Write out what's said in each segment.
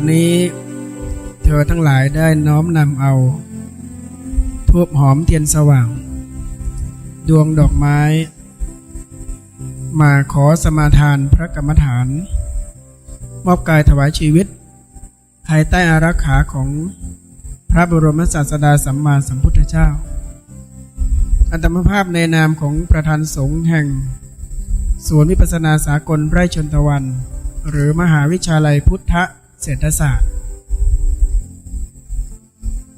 บัดนี้เธอทั้งหลายได้น้อมนำเอาทูบหอมเทียนสว่าง ดวงดอกไม้ มาขอสมาทานพระกรรมฐาน มอบกายถวายชีวิต ภายใต้อารักขาของพระบรมศาสดาสัมมาสัมพุทธเจ้า อัตมภาพในนามของประธานสงฆ์แห่งสวนวิปัสนาสากลไร่ชนตะวัน หรือมหาวิทยาลัยพุทธ เศรษฐศาสตร์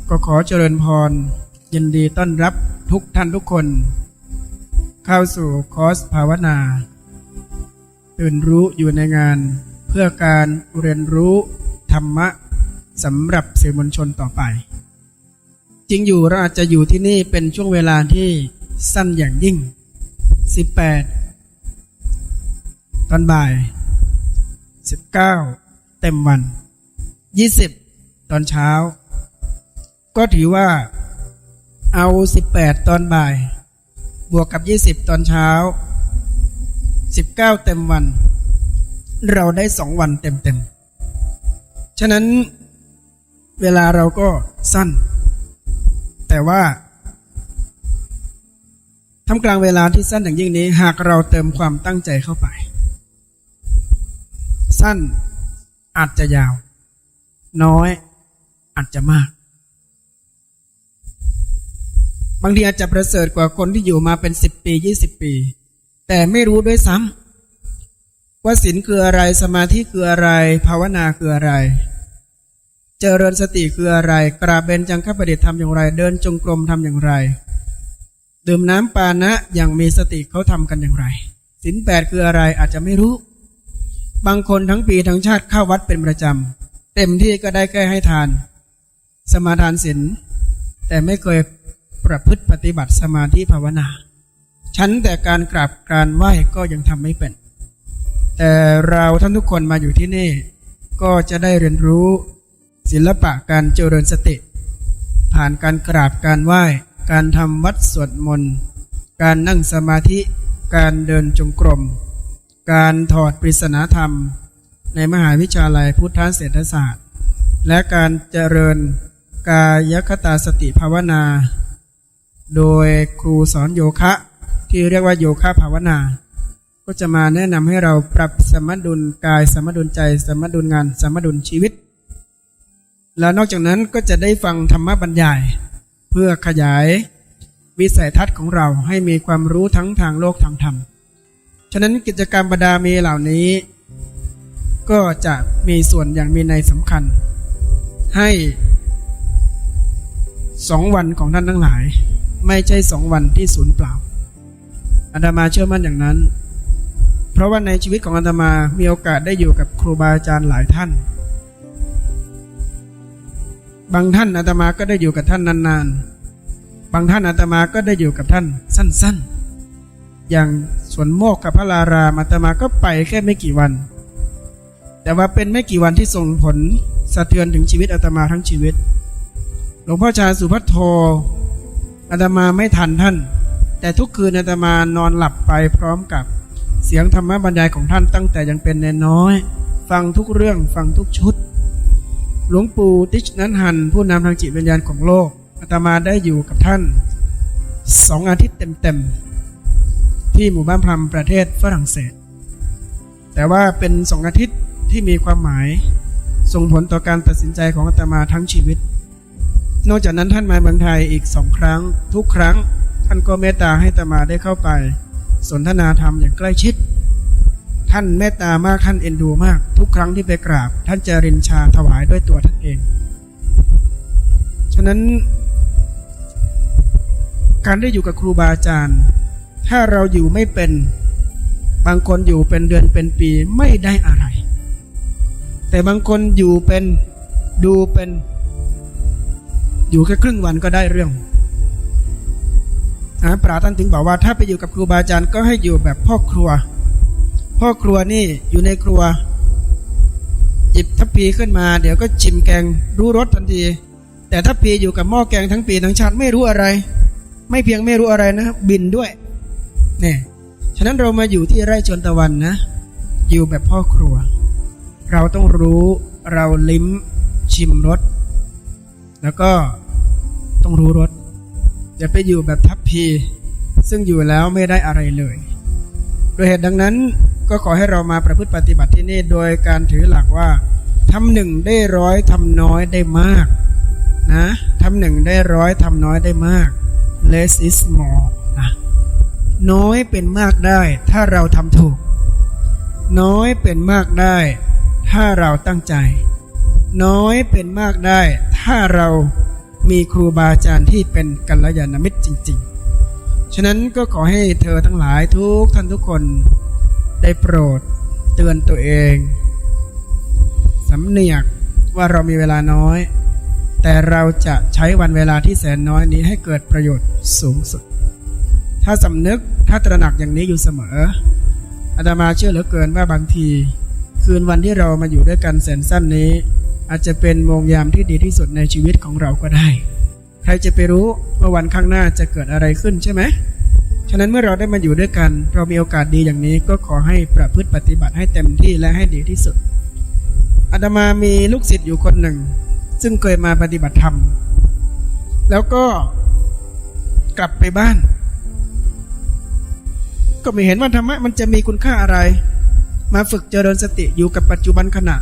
ก็ขอเจริญพร ยินดีต้อนรับทุกท่านทุกคน เข้าสู่คอร์สภาวนา ตื่นรู้อยู่ในงานเพื่อการเรียนรู้ธรรมะสำหรับสื่อมวลชนต่อไป จริงอยู่เราอาจจะอยู่ที่นี่เป็นช่วงเวลาที่สั้นอย่างยิ่ง 18 ตอนบ่าย 19 เต็มวัน20ตอนเช้า ก็ถือว่าเอา18ตอนบ่าย บวกกับ20ตอนเช้า19เก้าเต็มวัน เราได้สองวันเต็มเต็มๆฉะนั้นเวลาเราก็สั้น แต่ว่าทำกลางเวลาที่สั้นอย่างยิ่งนี้ หากเราเติมความตั้งใจเข้าไป สั้น อาจจะยาว น้อยอาจจะมาก บางทีอาจจะประเสริฐกว่าคนที่อยู่มาเป็นสิบปียี่สิบปี แต่ไม่รู้ด้วยซ้ำว่าศีลคืออะไรสมาธิคืออะไร ภาวนาคืออะไร เจริญสติคืออะไร กราบเบญจังคประดิษฐ์ทำอย่างไร เดินจงกรมทำอย่างไร ดื่มน้ำปานะอย่างมีสติเขาทำกันอย่างไรศีลแปดคืออะไรอาจจะไม่รู้ บางคนทั้งปีทั้งชาติเข้าวัดเป็นประจำ เต็มที่ก็ได้แค่ให้ทาน สมาทานศีลแต่ไม่เคยประพฤติปฏิบัติสมาธิภาวนาฉันแต่การกราบการไหว้ก็ยังทำไม่เป็น แต่เราท่านทุกคนมาอยู่ที่นี่ ก็จะได้เรียนรู้ศิลปะการเจริญสติ ผ่านการกราบการไหว้ การทำวัดสวดมนต์ การนั่งสมาธิ การเดินจงกรม การถอดปริศนาธรรม ในมหาวิทยาลัยพุทธเศรษฐศาสตร์ และการเจริญกายคตาสติภาวนา โดยครูสอนโยคะที่เรียกว่าโยคะภาวนา ก็จะมาแนะนำให้เราปรับสมดุลกายสมดุลใจ สมดุลงาน สมดุลชีวิต แล้วนอกจากนั้นก็จะได้ฟังธรรมบรรยาย เพื่อขยายวิสัยทัศน์ของเราให้มีความรู้ทั้งทางโลกทางธรรม ฉะนั้นกิจกรรมบดามีเหล่านี้ ก็จะมีส่วนอย่างมีในสำคัญ ให้สองวันของท่านทั้งหลาย ไม่ใช่สองวันที่สูญเปล่าอาตมาเชื่อมั่นอย่างนั้น เพราะว่าในชีวิตของอาตมามีโอกาสได้อยู่กับครูบาอาจารย์หลายท่าน บางท่านอาตมาก็ได้อยู่กับท่านนานๆ บางท่านอาตมาก็ได้อยู่กับท่านสั้น ๆ อย่าง ส่วนโมกขพระลารามอาตมาก็ไปแค่ไม่กี่วัน แต่ว่าเป็นไม่กี่วันที่ส่งผลสะเทือนถึงชีวิตอาตมาทั้งชีวิต หลวงพ่อชาสุพัทโทอาตมาไม่ทันท่าน แต่ทุกคืนอาตมานอนหลับไปพร้อมกับเสียงธรรมบรรยายของท่านตั้งแต่ยังเป็นเนนน้อย ฟังทุกเรื่องฟังทุกชุด หลวงปู่ติชนันหันผู้นำทางจิตวิญญาณของโลกอาตมาได้อยู่กับท่านสองอาทิตย์เต็มๆ ที่หมู่บ้านพรมประเทศฝรั่งเศส แต่ว่าเป็นสองอาทิตย์ที่มีความหมายส่งผลต่อการตัดสินใจของอาตมาทั้งชีวิต นอกจากนั้นท่านมาเมืองไทยอีกสองครั้ง ทุกครั้งท่านก็เมตตาให้อาตมาได้เข้าไป สนทนาธรรมอย่างใกล้ชิด ท่านเมตตามากท่านเอ็นดูมาก ทุกครั้งที่ไปกราบ ท่านจะรินชาถวายด้วยตัวท่านเอง ฉะนั้น การได้อยู่กับครูบาอาจารย์ ถ้าเราอยู่ไม่เป็น บางคนอยู่เป็นเดือนเป็นปีไม่ได้อะไร แต่บางคนอยู่เป็นดูเป็น อยู่แค่ครึ่งวันก็ได้เรื่องนะปราท่านถึงบอกว่าถ้าไปอยู่กับครูบาอาจารย์ก็ให้อยู่แบบพ่อครัว พ่อครัวนี่อยู่ในครัว หยิบทัพพีขึ้นมา เดี๋ยวก็ชิมแกงรู้รสทันที แต่ทัพพีอยู่กับหม้อแกงทั้งปีทั้งชาติไม่รู้อะไร ไม่เพียงไม่รู้อะไรนะ บินด้วย เนี่ยฉะนั้นเรามาอยู่ที่ไร่ชนตะวันนะ อยู่แบบพ่อครัว เราต้องรู้เราลิ้มชิมรสแล้วก็ต้องรู้รสอย่าไปอยู่แบบทัพพี ซึ่งอยู่แล้วไม่ได้อะไรเลย โดยเหตุดังนั้นก็ขอให้เรามาประพฤติปฏิบัติที่นี่โดยการถือหลักว่าทำหนึ่งได้ร้อยทำน้อยได้มากนะทำหนึ่งได้ร้อยทำน้อยได้มาก less is more น้อยเป็นมากได้ ถ้าเราทำถูก น้อยเป็นมากได้ ถ้าเราตั้งใจ น้อยเป็นมากได้ ถ้าเรามีครูบาอาจารย์ที่เป็นกัลยาณมิตรจริง ๆ ฉะนั้นก็ขอให้เธอทั้งหลายทุกท่านทุกคนได้โปรดเตือนตัวเองสำเนียกว่าเรามีเวลาน้อย แต่เราจะใช้วันเวลาที่แสนน้อยนี้ให้เกิดประโยชน์สูงสุด ถ้าสำนึกถ้าตระหนักอย่างนี้อยู่เสมออาตมาเชื่อเหลือเกินว่าบางที คืนวันที่เรามาอยู่ด้วยกันแสนสั้นนี้ อาจจะเป็นโมงยามที่ดีที่สุดในชีวิตของเราก็ได้ ใครจะไปรู้ว่าวันข้างหน้าจะเกิดอะไรขึ้นใช่ไหมฉะนั้นเมื่อเราได้มาอยู่ด้วยกัน เรามีโอกาสดีอย่างนี้ก็ขอให้ประพฤติปฏิบัติให้เต็มที่และให้ดีที่สุดอาตมามีลูกศิษย์อยู่คนหนึ่ง ซึ่งเคยมาปฏิบัติธรรม แล้วก็กลับไปบ้าน ก็ไม่เห็นว่าธรรมะมันจะมีคุณค่าอะไร มาฝึกเจริญสติอยู่กับปัจจุบันขณะ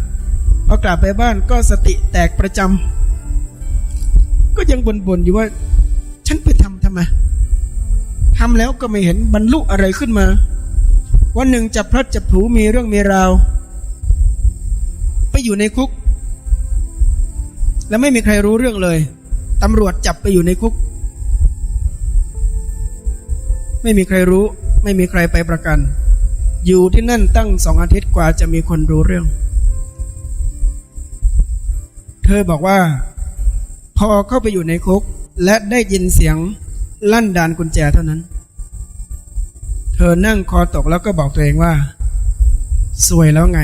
พอกลับไปบ้านก็สติแตกประจำก็ยังบ่นๆอยู่ว่า ฉันไปทำทำไมทำแล้วก็ไม่เห็นบรรลุอะไรขึ้นมา วันหนึ่งจับพลัดจับผูมีเรื่องมีราว ไปอยู่ในคุก แล้วไม่มีใครรู้เรื่องเลยตำรวจจับไปอยู่ในคุก ไม่มีใครรู้ ไม่มีใครไปประกัน อยู่ที่นั่นตั้งสองอาทิตย์กว่าจะมีคนรู้เรื่อง เธอบอกว่า พอเข้าไปอยู่ในคุก และได้ยินเสียงลั่นดานกุญแจเท่านั้น เธอนั่งคอตกแล้วก็บอกตัวเองว่า สวยแล้วไง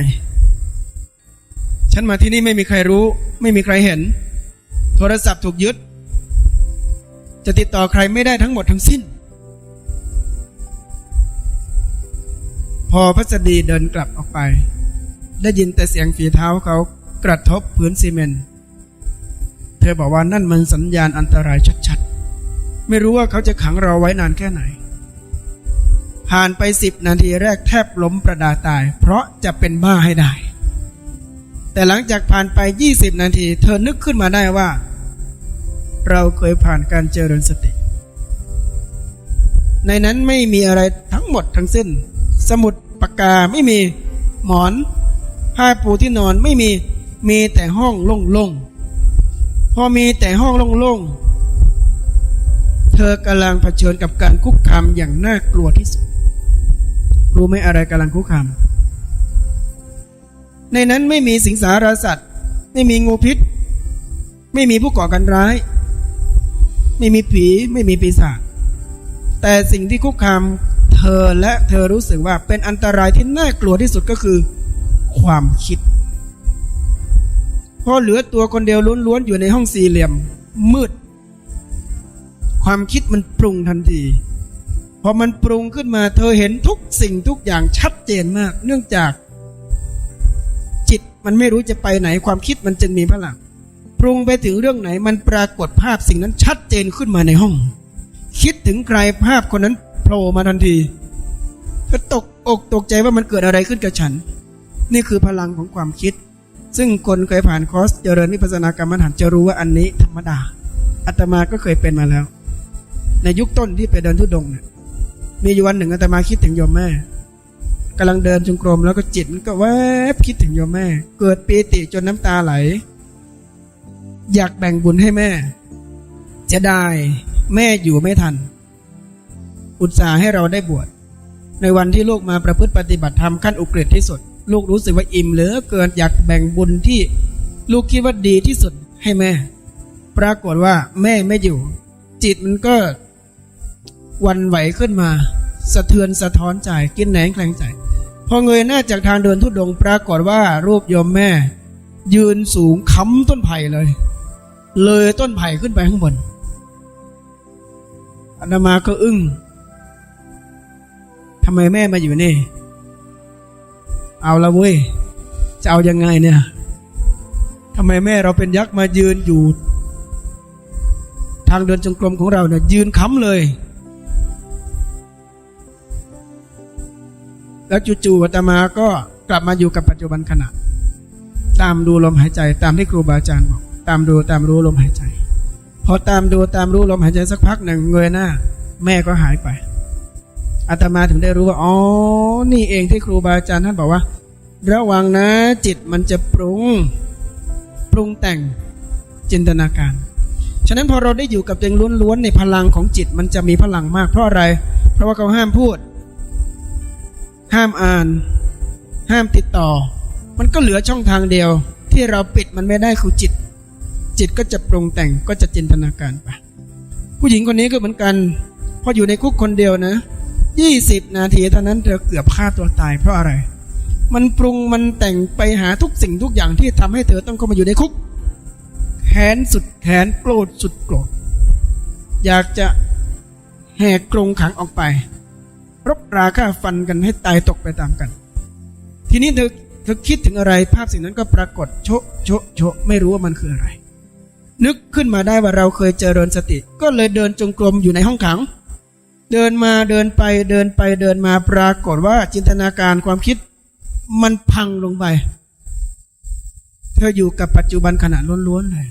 ฉันมาที่นี่ไม่มีใครรู้ ไม่มีใครเห็น โทรศัพท์ถูกยึด จะติดต่อใครไม่ได้ทั้งหมดทั้งสิ้น พอพัสดีเดินกลับออกไป ได้ยินแต่เสียงฝีเท้าเขากระทบพื้นซีเมนต์เธอบอกว่านั่นมันสัญญาณอันตรายชัดๆ ไม่รู้ว่าเขาจะขังเราไว้นานแค่ไหน ผ่านไปสิบนาทีแรกแทบล้มประดาตาย เพราะจะเป็นบ้าให้ได้ แต่หลังจากผ่านไป 20 นาที เธอนึกขึ้นมาได้ว่า เราเคยผ่านการเจริญสติ ในนั้นไม่มีอะไรทั้งหมดทั้งสิ้น สมุดปากกาไม่มีหมอน ผ้าปูที่นอนไม่มีมีแต่ห้องโล่งๆพอมีแต่ห้องโล่งๆเธอกำลังเผชิญกับการคุกคามอย่างน่ากลัวที่สุดรู้ไหมอะไรกำลังคุกคามในนั้นไม่มีสิงสารสัตว์ ไม่มีงูพิษ ไม่มีผู้ก่อการร้าย ไม่มีผีไม่มีปีศาจแต่สิ่งที่คุกคาม เธอและเธอรู้สึกว่าเป็นอันตรายที่น่ากลัวที่สุดก็คือ ความคิด พอเหลือตัวคนเดียวล้วนๆอยู่ในห้องสี่เหลี่ยม มืด ความคิดมันปรุงทันทีพอมันปรุงขึ้นมา เธอเห็นทุกสิ่งทุกอย่างชัดเจนมาก เนื่องจาก จิตมันไม่รู้จะไปไหนความคิดมันจึงมีพลังปรุงไปถึงเรื่องไหนมันปรากฏภาพสิ่งนั้นชัดเจนขึ้นมาในห้อง คิดถึงใครภาพคนนั้น โผล่มาทันทีเธอตกอกตกใจว่ามันเกิดอะไรขึ้นกับฉัน นี่คือพลังของความคิด ซึ่งคนเคยผ่านคอร์สเจริญวิปัสสนากรรมฐานจะรู้ว่าอันนี้ธรรมดาอาตมาก็เคยเป็นมาแล้ว ในยุคต้นที่ไปเดินทุดงค์เนี่ยมีอยู่วันหนึ่งอาตมาคิดถึงโยมแม่กำลังเดินจงกรมแล้วก็จิตมันก็แวบคิดถึงโยมแม่ เกิดปีติจนน้ำตาไหล อยากแบ่งบุญให้แม่ จะได้แม่อยู่ไม่ทัน อุตส่าห์ให้เราได้บวชในวันที่ลูกมาประพฤติปฏิบัติธรรมขั้นอุกฤษที่สุด ลูกรู้สึกว่าอิ่มเหลือเกินอยากแบ่งบุญที่ลูกคิดว่าดีที่สุดให้แม่ ปรากฏว่าแม่ไม่อยู่ จิตมันก็วันไหวขึ้นมา สะเทือนสะท้อนใจกินแหนงแคลงใจ พอเงยหน้าจากทางเดินทุดงปรากฏว่ารูปโยมแม่ ยืนสูงค้ำต้นไผ่เลย เลยต้นไผ่ขึ้นไปข้างบนอนามาก็อึ้ง ทำไมแม่มาอยู่นี่ เอาละเว้ย จะเอายังไงเนี่ยไมแม่เราเป็นยักษ์มายืนอยู่ ทางเดินจงกรมของเราเนี่ยยืนค้ำเลย แล้วจู่ๆอาตมาก็กลับมาอยู่กับปัจจุบันขณะ ตามดูลมหายใจ ตามที่ครูบาอาจารย์บอก ตามดูตามรู้ลมหายใจ พอตามดูตามรู้ลมหายใจสักพักหนึ่งเงยหน้า แม่ก็หายไป อาตมาถึงได้รู้ว่าอ๋อนี่เองที่ครูบาอาจารย์ท่านบอกว่า ระวังนะจิตมันจะปรุงปรุงแต่งจินตนาการ ฉะนั้นพอเราได้อยู่กับตัวเองล้วนๆในพลังของจิตมันจะมีพลังมากเพราะอะไร เพราะว่าเขาห้ามพูด ห้ามอ่าน ห้ามติดต่อ มันก็เหลือช่องทางเดียว ที่เราปิดมันไม่ได้คือจิต จิตก็จะปรุงแต่งก็จะจินตนาการไปผู้หญิงคนนี้ก็เหมือนกันพออยู่ในคุกคนเดียวนะ ยี่สิบนาทีเท่านั้นเธอเกือบฆ่าตัวตายเพราะอะไร มันปรุงมันแต่งไปหาทุกสิ่งทุกอย่างที่ทำให้เธอต้องเข้ามาอยู่ในคุกแค้นสุดแค้นโกรธสุดโกรธอยากจะแหกกรงขังออกไป รบราฆ่าฟันกันให้ตายตกไปตามกัน ทีนี้เธอเธอคิดถึงอะไรภาพสิ่งนั้นก็ปรากฏโชะโชะโชะไม่รู้ว่ามันคืออะไร นึกขึ้นมาได้ว่าเราเคยเจริญสติ ก็เลยเดินจงกรมอยู่ในห้องขัง เดินมาเดินไปเดินไปเดินมาปรากฏว่าจินตนาการความคิดมันพังลงไป เธออยู่กับปัจจุบันขณะล้วนๆเลย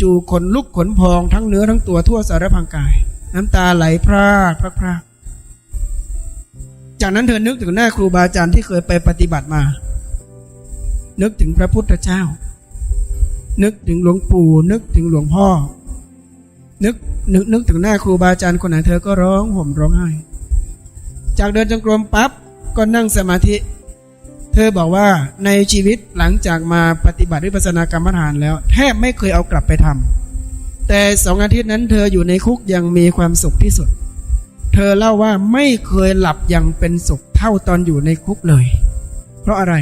จู่ๆขนลุกขนพองทั้งเนื้อทั้งตัวทั่วสารพังกาย น้ำตาไหลพรากพรากพรากจากนั้นเธอนึกถึงหน้าครูบาอาจารย์ที่เคยไปปฏิบัติมา นึกถึงพระพุทธเจ้า นึกถึงหลวงปู่นึกถึงหลวงพ่อ นึกนึกนึกถึงหน้าครูบาอาจารย์คนไหนเธอก็ร้องห่มร้องไห้ จากเดินจงกรมปั๊บก็นั่งสมาธิ เธอบอกว่าในชีวิตหลังจากมาปฏิบัติวิปัสสนากรรมฐานแล้ว แทบไม่เคยเอากลับไปทำแต่สองอาทิตย์นั้นเธออยู่ในคุกยังมีความสุขที่สุด เธอเล่าว่าไม่เคยหลับอย่างเป็นสุขเท่าตอนอยู่ในคุกเลย เพราะอะไร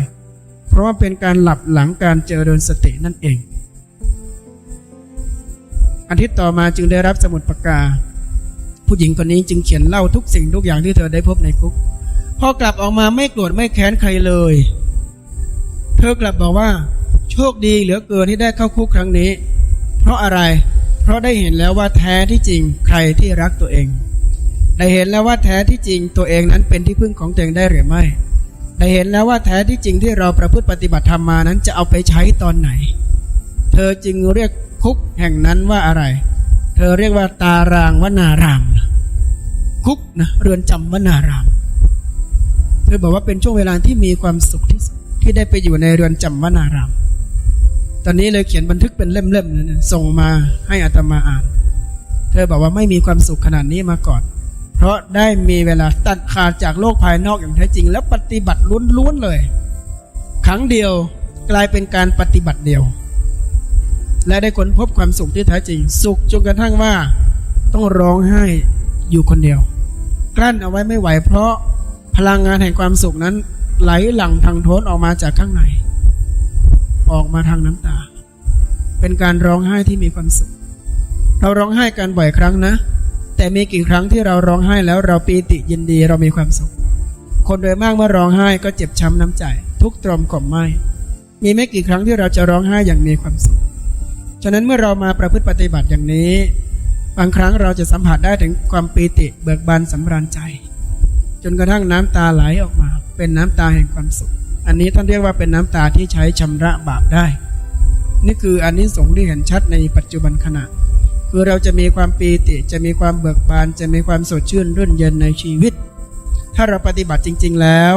เพราะว่าเป็นการหลับหลังการเจริญสตินั่นเอง อาทิตย์ต่อมาจึงได้รับสมุดปากกา ผู้หญิงคนนี้จึงเขียนเล่าทุกสิ่งทุกอย่างที่เธอได้พบในคุกพอกลับออกมาไม่โกรธไม่แค้นใครเลย เธอกลับบอกว่า โชคดีเหลือเกินที่ได้เข้าคุกครั้งนี้ เพราะอะไร เพราะได้เห็นแล้วว่าแท้ที่จริงใครที่รักตัวเอง ได้เห็นแล้วว่าแท้ที่จริงตัวเองนั้นเป็นที่พึ่งของตัวเองได้หรือไม่ ได้เห็นแล้วว่าแท้ที่จริงที่เราประพฤติปฏิบัติธรรมมานั้นจะเอาไปใช้ตอนไหน ธอจึงเรียกคุกแห่งนั้นว่าอะไร เธอเรียกว่าตารางวนารามคุกนะเรือนจำวนาราม เธอบอกว่าเป็นช่วงเวลาที่มีความสุขที่สุดที่ได้ไปอยู่ในเรือนจำวนาราม ตอนนี้เลยเขียนบันทึกเป็นเล่มๆนะส่งมาให้อาตมาอ่าน เธอบอกว่าไม่มีความสุขขนาดนี้มาก่อน เพราะได้มีเวลาตัดขาดจากโลกภายนอกอย่างแท้จริง แล้วปฏิบัติล้วนๆเลย ครั้งเดียวกลายเป็นการปฏิบัติเดียว และได้ค้นพบความสุขที่แท้จริง สุขจนกระทั่งว่า ต้องร้องไห้อยู่คนเดียว กลั้นเอาไว้ไม่ไหวเพราะพลังงานแห่งความสุขนั้น ไหลหลั่งทางโทนออกมาจากข้างใน ออกมาทางน้ำตา เป็นการร้องไห้ที่มีความสุข เราร้องไห้กันบ่อยครั้งนะ แต่มีกี่ครั้งที่เราร้องไห้แล้วเราปีติยินดีเรามีความสุข คนโดยมากเมื่อร้องไห้ก็เจ็บช้ำน้ำใจ ทุกตรมข่มไหมมีไม่กี่ครั้งที่เราจะร้องไห้อย่างมีความสุข ฉะนั้นเมื่อเรามาประพฤติปฏิบัติอย่างนี้ บางครั้งเราจะสัมผัสได้ถึงความปีติเบิกบานสำราญใจ จนกระทั่งน้ำตาไหลออกมา เป็นน้ำตาแห่งความสุข อันนี้ท่านเรียกว่าเป็นน้ำตาที่ใช้ชำระบาปได้ นี่คืออันนี้สงส์ที่เห็นชัดในปัจจุบันขณะ คือเราจะมีความปีติจะมีความเบิกบาน จะมีความสดชื่นรื่นเย็นในชีวิต ถ้าเราปฏิบัติจริง ๆแล้ว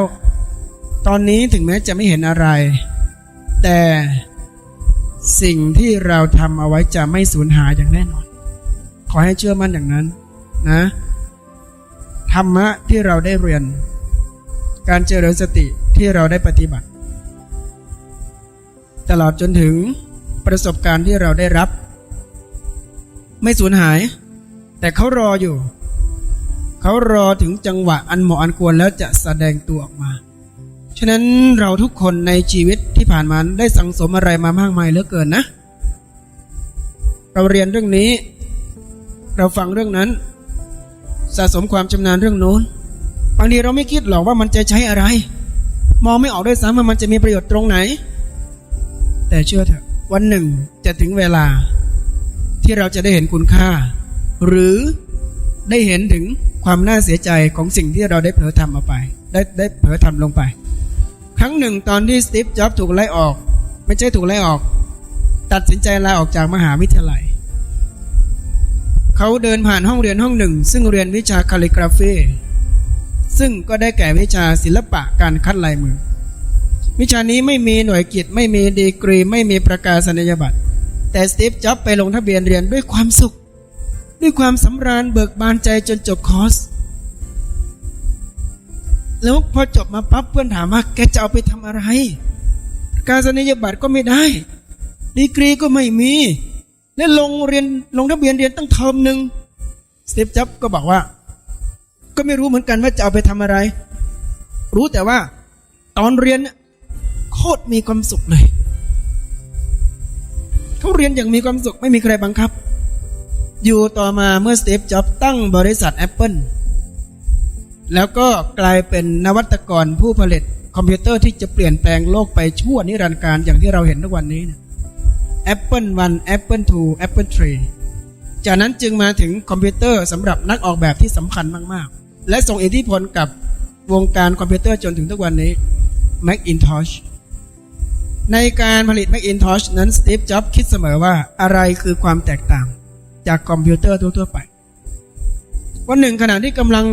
ตอนนี้ถึงแม้จะไม่เห็นอะไร แต่ สิ่งที่เราทำเอาไว้จะไม่สูญหายอย่างแน่นอน ขอให้เชื่อมั่นอย่างนั้นนะธรรมะที่เราได้เรียน การเจริญสติที่เราได้ปฏิบัติ ตลอดจนถึงประสบการณ์ที่เราได้รับ ไม่สูญหาย แต่เขารออยู่ เขารอถึงจังหวะอันเหมาะอันควรแล้วจะแสดงตัวออกมา ฉะนั้นเราทุกคนในชีวิต ผ่านมาได้สังสมอะไรมามากมายเหลือเกินนะ เราเรียนเรื่องนี้ เราฟังเรื่องนั้น สะสมความชำนาญเรื่องโน้นบางทีเราไม่คิดหรอกว่ามันจะใช้อะไร มองไม่ออกด้วยซ้ำว่ามันจะมีประโยชน์ตรงไหน แต่เชื่อเถอะวันหนึ่งจะถึงเวลา ที่เราจะได้เห็นคุณค่า หรือได้เห็นถึงความน่าเสียใจของสิ่งที่เราได้เผลอทำเอาไป ได้ได้เผลอทำลงไป รั้งหนึ่งตอนที่สตีฟจ็อบถูกไล่ออก ไม่ใช่ถูกไล่ออก ตัดสินใจลาออกจากมหาวิทยาลัย เขาเดินผ่านห้องเรียนห้องหนึ่ง ซึ่งเรียนวิชาคาลิกราฟีซึ่งก็ได้แก่วิชาศิลปะการคัดลายมือ วิชานี้ไม่มีหน่วยกิจไม่มีดีกรี ไม่มีประกาศนียบัตรแต่สตีฟจ็อบไปลงทะเบียนเรียนด้วยความสุข ด้วยความสำราญเบิกบานใจจนจบคอร์ส แล้วพอจบมาปั๊บเพื่อนถามว่า แกจะเอาไปทำอะไร การศนียบัตรก็ไม่ได้ ดีกรีก็ไม่มี และลงเรียนลงทะเบียนเรียนตั้งเทอมหนึ่งสตีฟจ็อบก็บอกว่า ก็ไม่รู้เหมือนกันว่าจะเอาไปทำอะไร รู้แต่ว่า ตอนเรียนโคตรมีความสุขเลยเขาเรียนอย่างมีความสุขไม่มีใครบังคับ อยู่ต่อมาเมื่อสตีฟจ็อบตั้งบริษัท Apple แล้วก็กลายเป็นนวัตกรผู้ผลิตคอมพิวเตอร์ที่จะเปลี่ยนแปลงโลกไปชั่วนิรันดร์การอย่างที่เราเห็นทุกวันนี้นะ Apple 1 Apple 2 Apple 3 จากนั้นจึงมาถึงคอมพิวเตอร์สำหรับนักออกแบบที่สำคัญมาก ๆ และส่งอิทธิพลกับวงการคอมพิวเตอร์จนถึงทุกวันนี้ Macintosh ในการผลิต Macintosh นั้นสตีฟจ็อบส์คิดเสมอว่าอะไรคือความแตกต่างจากคอมพิวเตอร์ทั่ว ๆ ไป วันหนึ่งขณะที่กำลัง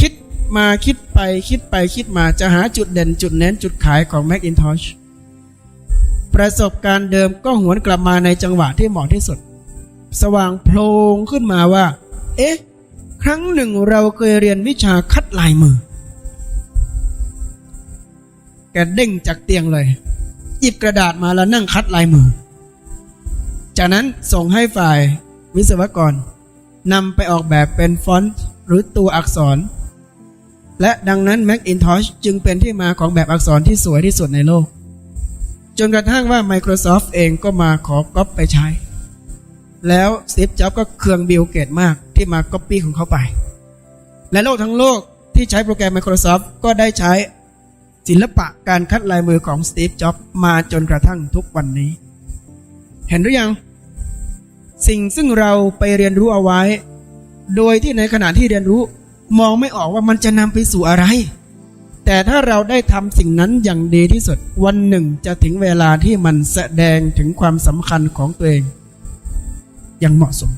คิด มาคิดไปคิดไปคิดมาจะหาจุดเด่นจุดเน้นจุดขายของ Macintosh ประสบการณ์เดิมก็หวนกลับมาในจังหวะที่เหมาะที่สุด สว่างโพลงขึ้นมาว่า เอ๊ะ ครั้งหนึ่งเราเคยเรียนวิชาคัดลายมือ แกเด้งจากเตียงเลย หยิบกระดาษมาแล้วนั่งคัดลายมือ จากนั้นส่งให้ฝ่ายวิศวกรนำไปออกแบบเป็นฟอนต์หรือตัวอักษร และดังนั้น Macintosh จึงเป็นที่มาของแบบอักษรที่สวยที่สุดในโลก จนกระทั่งว่า Microsoft เองก็มาขอก๊อปไปใช้ แล้วสตีฟจ็อบก็เคืองบิลเกตมากที่มาก๊อปปี้ของเขาไป และโลกทั้งโลกที่ใช้โปรแกรม Microsoft ก็ได้ใช้ศิลปะการคัดลายมือของสตีฟจ็อบมาจนกระทั่งทุกวันนี้ เห็นหรือยัง สิ่งซึ่งเราไปเรียนรู้เอาไว้ โดยที่ในขณะที่เรียนรู้ มองไม่ออกว่ามันจะนำไปสู่อะไร แต่ถ้าเราได้ทำสิ่งนั้นอย่างดีที่สุด วันหนึ่งจะถึงเวลาที่มันแสดงถึงความสำคัญของตัวเอง อย่างเหมาะสม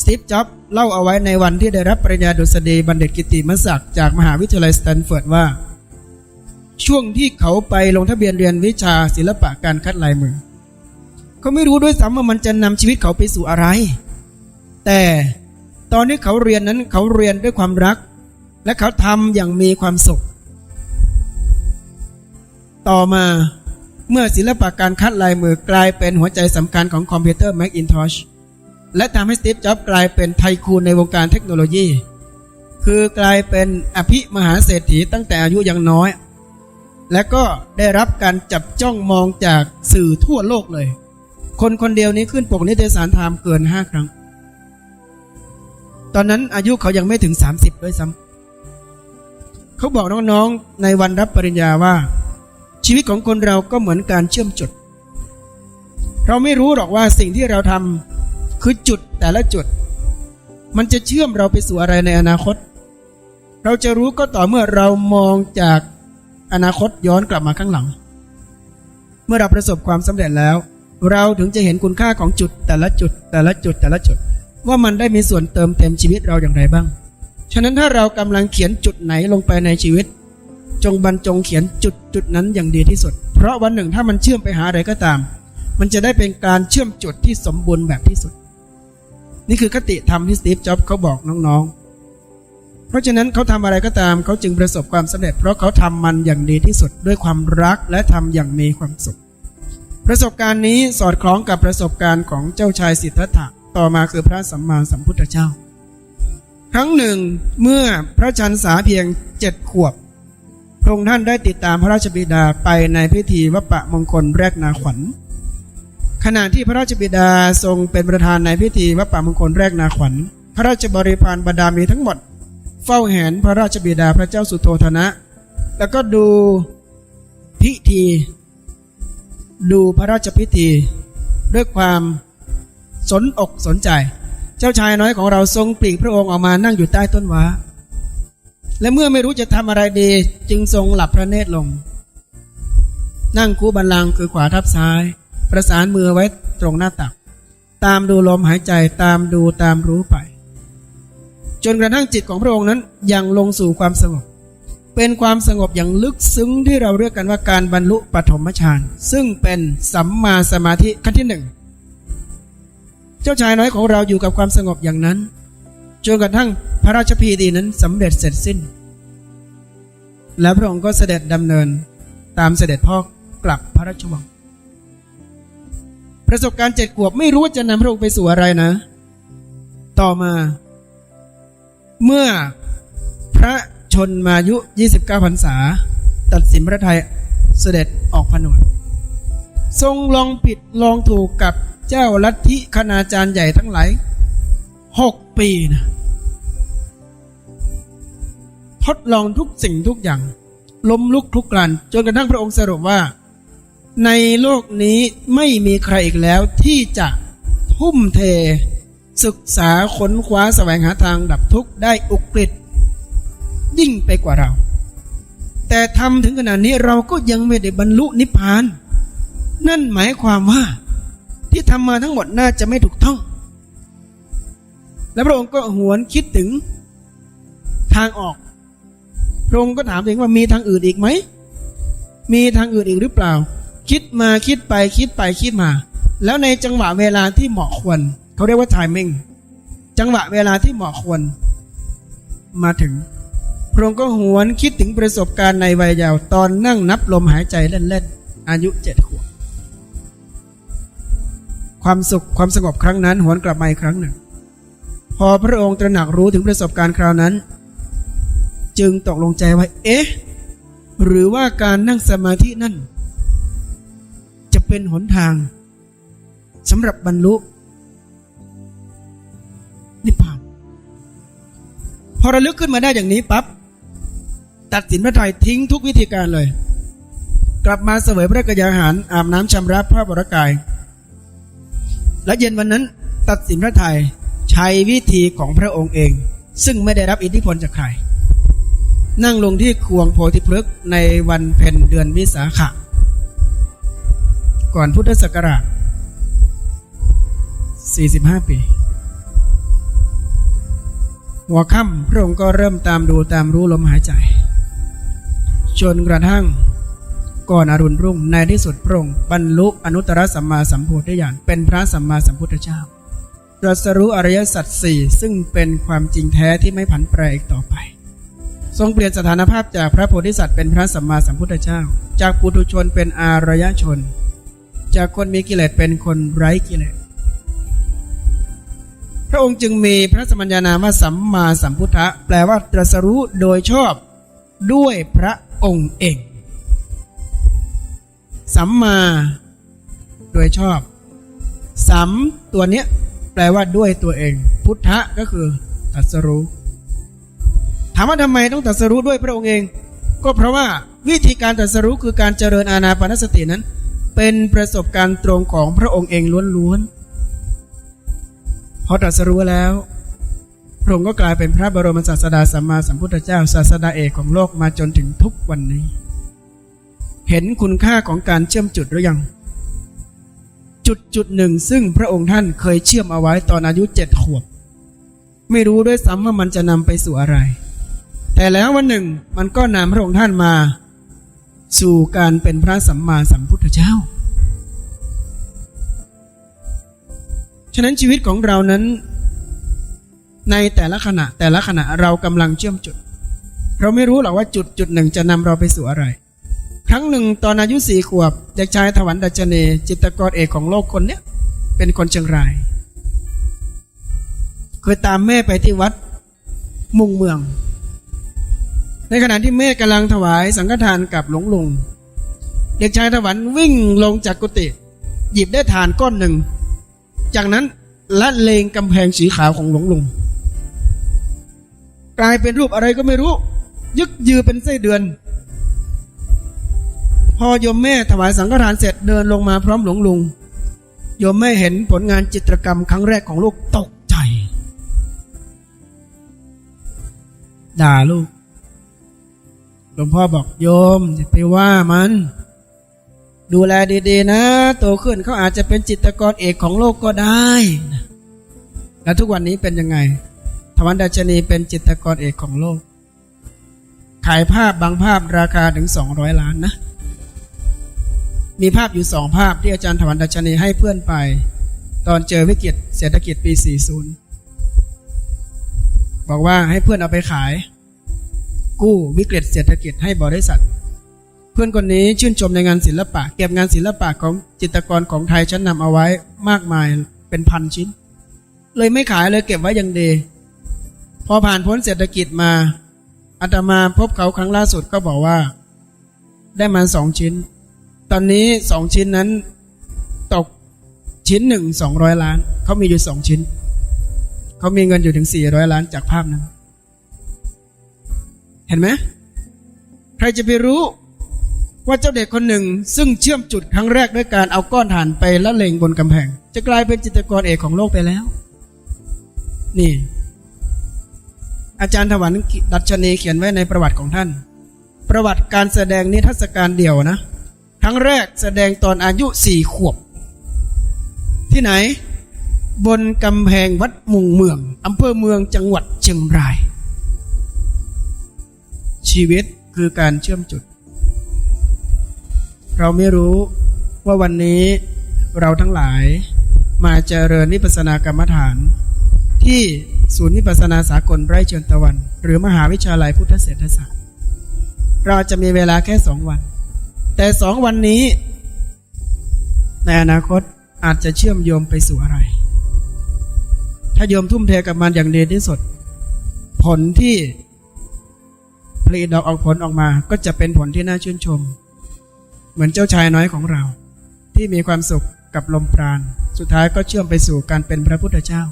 สตีฟจ็อบเล่าเอาไว้ในวันที่ได้รับปริญญาดุษฎีบัณฑิตกิติมศักดิ์จากมหาวิทยาลัยสแตนฟอร์ดว่า ช่วงที่เขาไปลงทะเบียนเรียนวิชาศิลปะการคัดลายมือ เขาไม่รู้ด้วยซ้ำว่ามันจะนำชีวิตเขาไปสู่อะไร แต่ ตอนที่เขาเรียนนั้นเขาเรียนด้วยความรัก และเขาทำอย่างมีความสุข ต่อมาเมื่อศิลปะการคัดลายมือกลายเป็นหัวใจสำคัญของคอมพิวเตอร์ Macintosh และทำให้สตีฟจ็อบส์กลายเป็นไทคูนในวงการเทคโนโลยี คือกลายเป็นอภิมหาเศรษฐีตั้งแต่อายุยังน้อย และก็ได้รับการจับจ้องมองจากสื่อทั่วโลกเลย คนคนเดียวนี้ขึ้นปกนิตยสารไทม์เกินห้าครั้ง ตอนนั้นอายุเขายังไม่ถึง 30ด้วยซ้ำเขาบอกน้องๆในวันรับปริญญาว่า ชีวิตของคนเราก็เหมือนการเชื่อมจุด เราไม่รู้หรอกว่าสิ่งที่เราทำคือจุดแต่ละจุด มันจะเชื่อมเราไปสู่อะไรในอนาคต เราจะรู้ก็ต่อเมื่อเรามองจากอนาคตย้อนกลับมาข้างหลัง เมื่อเราประสบความสำเร็จแล้ว เราถึงจะเห็นคุณค่าของจุดแต่ละจุดแต่ละจุดแต่ละจุด ว่ามันได้มีส่วนเติมเต็มชีวิตเราอย่างไรบ้าง ฉะนั้นถ้าเรากำลังเขียนจุดไหนลงไปในชีวิต จงบรรจงเขียนจุดจุดนั้นอย่างดีที่สุด เพราะวันหนึ่งถ้ามันเชื่อมไปหาอะไรก็ตาม มันจะได้เป็นการเชื่อมจุดที่สมบูรณ์แบบที่สุด นี่คือคติธรรมที่สตีฟจ็อบเขาบอกน้องๆ เพราะฉะนั้นเขาทำอะไรก็ตามเขาจึงประสบความสำเร็จ เพราะเขาทำมันอย่างดีที่สุดด้วยความรักและทำอย่างมีความสุข ประสบการณ์นี้สอดคล้องกับประสบการณ์ของเจ้าชายสิทธัตถะ ต่อมาคือพระสัมมาสัมพุทธเจ้า ครั้งหนึ่งเมื่อพระชันษาเพียงเจ็ดขวบ พระองค์ท่านได้ติดตามพระราชบิดาไปในพิธีวัปปะมงคลแรกนาขวัญ ขณะที่พระราชบิดาทรงเป็นประธานในพิธีวัปปะมงคลแรกนาขวัญ พระราชบริพารบรรดามีทั้งหมด เฝ้าเห็นพระราชบิดาพระเจ้าสุโธธนะ แล้วก็ดูพิธี ดูพระราชพิธีด้วยความ สนอกสนใจ เจ้าชายน้อยของเราทรงปลีกพระองค์ออกมานั่งอยู่ใต้ต้นว้า และเมื่อไม่รู้จะทำอะไรดี จึงทรงหลับพระเนตรลง นั่งคู่บัลลังคือขวาทับซ้าย ประสานมือไว้ตรงหน้าตัก ตามดูลมหายใจตามดูตามรู้ไป จนกระทั่งจิตของพระองค์นั้นยังลงสู่ความสงบเป็นความสงบอย่างลึกซึ้งที่เราเรียกกันว่าการบรรลุปฐมฌานซึ่งเป็นสัมมาสมาธิขั้นที่หนึ่ง เจ้าชายน้อยของเราอยู่กับความสงบอย่างนั้นจนกระทั่งพระราชพิธีนั้นสำเร็จเสร็จสิ้น และพระองค์ก็เสด็จดำเนินตามเสด็จพ่อกลับพระราชวัง ประสบการณ์เจ็ดขวบไม่รู้ว่าจะนำพระองค์ไปสู่อะไรนะ ต่อมา เมื่อพระชนมายุ 29พรรษา ตัดสินพระไทยเสด็จออกผนวด ทรงลองผิดลองถูกกับ เจ้าลัทธิคณาจารย์ใหญ่ทั้งหลายหกปีนะทดลองทุกสิ่งทุกอย่าง ล้มลุกคลุกคลานจนกระทั่งพระองค์สรุปว่า ในโลกนี้ไม่มีใครอีกแล้วที่จะทุ่มเท ศึกษาค้นคว้าแสวงหาทางดับทุกข์ได้อุกฤษยิ่งไปกว่าเรา แต่ทำถึงขนาดนี้เราก็ยังไม่ได้บรรลุนิพพาน นั่นหมายความว่า ที่ทำมาทั้งหมดน่าจะไม่ถูกต้อง แล้วพระองค์ก็หวนคิดถึงทางออก พระองค์ก็ถามตัวเองว่ามีทางอื่นอีกไหม มีทางอื่นอีกหรือเปล่า คิดมาคิดไปคิดไปคิดมา แล้วในจังหวะเวลาที่เหมาะควร เขาเรียกว่า timing จังหวะเวลาที่เหมาะควร มาถึง พระองค์ก็หวนคิดถึงประสบการณ์ในวัยเยาว์ตอนนั่งนับลมหายใจเล่นๆอายุเจ็ดขวบ ความสุขความสงบครั้งนั้น หวนกลับมาอีกครั้งหนึ่ง พอพระองค์ตระหนักรู้ถึงประสบการณ์คราวนั้น จึงตกลงใจว่า เอ๊ะ หรือว่าการนั่งสมาธินั่น จะเป็นหนทางสำหรับบรรลุนิพพาน พอระลึกขึ้นมาได้อย่างนี้ปั๊บตัดสินพระทัยทิ้งทุกวิธีการเลย กลับมาเสวยพระกยาหารอาบน้ำชำระพระบรกาย และเย็นวันนั้นตัดสินพระไทยใช้วิธีของพระองค์เอง ซึ่งไม่ได้รับอิทธิพลจากใคร นั่งลงที่ควงโพธิพฤกษ์ในวันเพ็ญเดือนวิสาขะ ก่อนพุทธศักราช 45 ปี หัวค่ำพระองค์ก็เริ่มตามดูตามรู้ลมหายใจ จนกระทั่ง ก่อนอรุณรุ่งในที่สุดพระองค์บรรลุอนุตตรสัมมาสัมโพธิญาณเป็นพระสัมมาสัมพุทธเจ้าตรัสรู้อริยสัจสี่ซึ่งเป็นความจริงแท้ที่ไม่ผันแปรอีกต่อไป ทรงเปลี่ยนสถานภาพจากพระโพธิสัตว์เป็นพระสัมมาสัมพุทธเจ้า จากปุถุชนเป็นอารยชน จากคนมีกิเลสเป็นคนไร้กิเลสพระองค์จึงมีพระสมัญญานามว่าสัมมาสัมพุทธะแปลว่าตรัสรู้โดยชอบด้วยพระองค์เอง สัมมา โดยชอบ สัมตัวเนี้ยแปลว่าด้วยตัวเอง พุทธะก็คือตัสรู้ถามว่าทำไมต้องตัสรู้ด้วยพระองค์เอง ก็เพราะว่าวิธีการตัสรู้คือการเจริญอานาปานสตินั้น เป็นประสบการณ์ตรงของพระองค์เองล้วนๆพอตัสรู้แล้วพระองค์ก็กลายเป็นพระบรมศาสดาสัมมาสัมพุทธเจ้าศาสดาเอกของโลกมาจนถึงทุกวันนี้ เห็นคุณค่าของการเชื่อมจุดหรือยัง จุดจุดหนึ่งซึ่งพระองค์ท่านเคยเชื่อมเอาไว้ตอนอายุเจ็ดขวบ ไม่รู้ด้วยซ้ำว่ามันจะนำไปสู่อะไร แต่แล้ววันหนึ่งมันก็นำพระองค์ท่านมา สู่การเป็นพระสัมมาสัมพุทธเจ้า ฉะนั้นชีวิตของเรานั้น ในแต่ละขณะแต่ละขณะเรากำลังเชื่อมจุด เราไม่รู้หรอกว่าจุดจุดหนึ่งจะนำเราไปสู่อะไร ครั้งหนึ่งตอนอายุสี่ขวบ เด็กชายถวันดัชเน จิตกรเอกของโลกคนเนี้ยเป็นคนเชียงรายเคยตามแม่ไปที่วัดมุงเมือง ในขณะที่แม่กำลังถวายสังฆทานกับหลวงลุงเด็กชายถวันวิ่งลงจากกุฏิหยิบได้ฐานก้อนหนึ่ง จากนั้นละเลงกำแพงสีขาวของหลวงลุงกลายเป็นรูปอะไรก็ไม่รู้ ยึกยือเป็นไส้เดือน พอโยมแม่ถวายสังฆทานเสร็จเดินลงมาพร้อมหลวงลุงโยมแม่เห็นผลงานจิตรกรรมครั้งแรกของลูกตกใจ ด่าลูกหลวงพ่อบอกโยมอย่าไปว่ามัน ดูแลดีๆนะ โตขึ้นเขาอาจจะเป็นจิตรกรเอกของโลกก็ได้ แล้วทุกวันนี้เป็นยังไงทวันดัชนีเป็นจิตรกรเอกของโลก ขายภาพบางภาพราคาถึงสองร้อยล้านนะ มีภาพอยู่สองภาพที่อาจารย์ถวันดัชนีให้เพื่อนไป ตอนเจอวิกฤตเศรษฐกิจปี 40 บอกว่าให้เพื่อนเอาไปขาย กู้วิกฤตเศรษฐกิจให้บริษัท เพื่อนคนนี้ชื่นชมในงานศิลปะ เก็บงานศิลปะของจิตรกรของไทยชั้นนำเอาไว้มากมายเป็นพันชิ้น เลยไม่ขายเลยเก็บไว้อย่างดีพอผ่านพ้นเศรษฐกิจมาอาตมาพบเขาครั้งล่าสุดก็บอกว่า ได้มาสองชิ้น ตอนนี้สองชิ้นนั้น ตกชิ้นหนึ่งสองร้อยล้าน เขามีอยู่สองชิ้น เขามีเงินอยู่ถึงสี่ร้อยล้านจากภาพนั้น เห็นไหมใครจะไปรู้ว่าเจ้าเด็กคนหนึ่ง ซึ่งเชื่อมจุดครั้งแรกด้วยการเอาก้อนถ่านไปละเลงบนกำแพง จะกลายเป็นจิตรกรเอกของโลกไปแล้ว นี่ อาจารย์ถวันดัชนีเขียนไว้ในประวัติของท่าน ประวัติการแสดงนิทรรศการเดี่ยวนะ ครั้งแรกแสดงตอนอายุสี่ขวบ ที่ไหน บนกำแพงวัดมุงเมืองอำเภอเมืองจังหวัดเชียงราย ชีวิตคือการเชื่อมจุด เราไม่รู้ว่าวันนี้เราทั้งหลายมาเจริญนิพพานากรรมฐาน ที่ศูนย์นิพพานาสากลไร่เชิญตะวัน หรือมหาวิทยาลัยพุทธเศรษฐศาสตร์ เราจะมีเวลาแค่สองวัน แต่สองวันนี้ ในอนาคตอาจจะเชื่อมโยงไปสู่อะไร ถ้าโยมทุ่มเทกับมันอย่างดีที่สุด ผลที่ผลิดอกออกผลออกมา ก็จะเป็นผลที่น่าชื่นชม เหมือนเจ้าชายน้อยของเรา ที่มีความสุขกับลมปราณ สุดท้ายก็เชื่อมไปสู่การเป็นพระพุทธเจ้า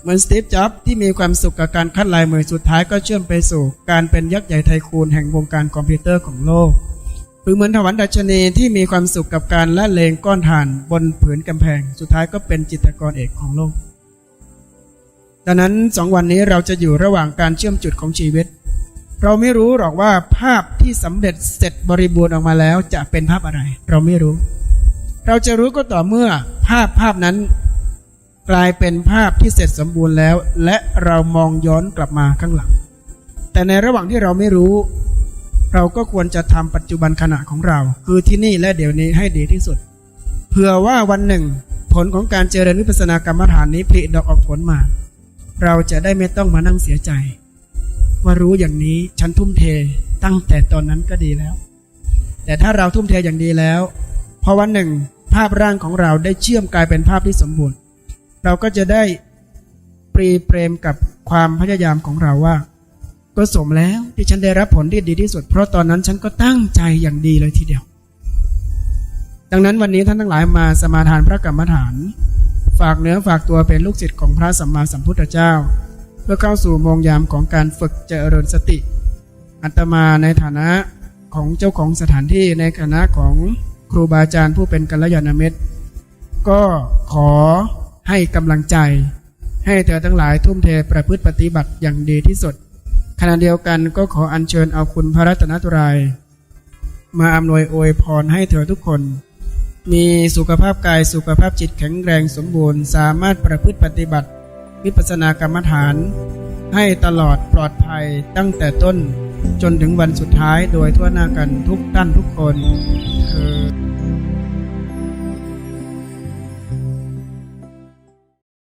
เหมือนสตีฟจ็อบส์ที่มีความสุขกับการคัดลายมือสุดท้ายก็เชื่อมไปสู่ การเป็นยักษ์ใหญ่ไทคูนแห่งวงการคอมพิวเตอร์ของโลก หรือเหมือนถวันดัชนีที่มีความสุขกับการละเลงก้อนถ่านบนผืนกำแพง สุดท้ายก็เป็นจิตรกรเอกของโลก ดังนั้นสองวันนี้เราจะอยู่ระหว่างการเชื่อมจุดของชีวิต เราไม่รู้หรอกว่าภาพที่สำเร็จเสร็จบริบูรณ์ออกมาแล้วจะเป็นภาพอะไร เราไม่รู้ เราจะรู้ก็ต่อเมื่อภาพภาพนั้นกลายเป็นภาพที่เสร็จสมบูรณ์แล้ว และเรามองย้อนกลับมาข้างหลัง แต่ในระหว่างที่เราไม่รู้ เราก็ควรจะทำปัจจุบันขณะของเรา คือที่นี่และเดี๋ยวนี้ให้ดีที่สุดเผื่อว่าวันหนึ่ง ผลของการเจริญวิปัสสนากรรมฐานนี้ผลิดอกออกผลมา เราจะได้ไม่ต้องมานั่งเสียใจ ว่ารู้อย่างนี้ฉันทุ่มเทตั้งแต่ตอนนั้นก็ดีแล้ว แต่ถ้าเราทุ่มเทอย่างดีแล้วพอวันหนึ่ง ภาพร่างของเราได้เชื่อมกลายเป็นภาพที่สมบูรณ์ เราก็จะได้ปรีเปรมกับความพยายามของเราว่า ก็สมแล้วที่ฉันได้รับผลที่ดีที่สุด เพราะตอนนั้นฉันก็ตั้งใจอย่างดีเลยทีเดียว ดังนั้นวันนี้ท่านทั้งหลายมาสมาทานพระกรรมฐาน ฝากเนื้อฝากตัวเป็นลูกศิษย์ของพระสัมมาสัมพุทธเจ้า เพื่อเข้าสู่มงยามของการฝึกเจริญสติ อัตมาในฐานะของเจ้าของสถานที่ในคณะของครูบาอาจารย์ผู้เป็นกัลยาณมิตร ก็ขอให้กำลังใจ ให้เธอทั้งหลายทุ่มเทประพฤติปฏิบัติอย่างดีที่สุด ขณะเดียวกันก็ขออัญเชิญเอาคุณพระรัตนตรัย มาอำนวยอวยพรให้เธอทุกคน มีสุขภาพกายสุขภาพจิตแข็งแรงสมบูรณ์ สามารถประพฤติปฏิบัติ วิปัสสนากรรมฐาน ให้ตลอดปลอดภัยตั้งแต่ต้นจนถึงวันสุดท้ายโดยทั่วหน้ากันทุกท่านทุกคนคือ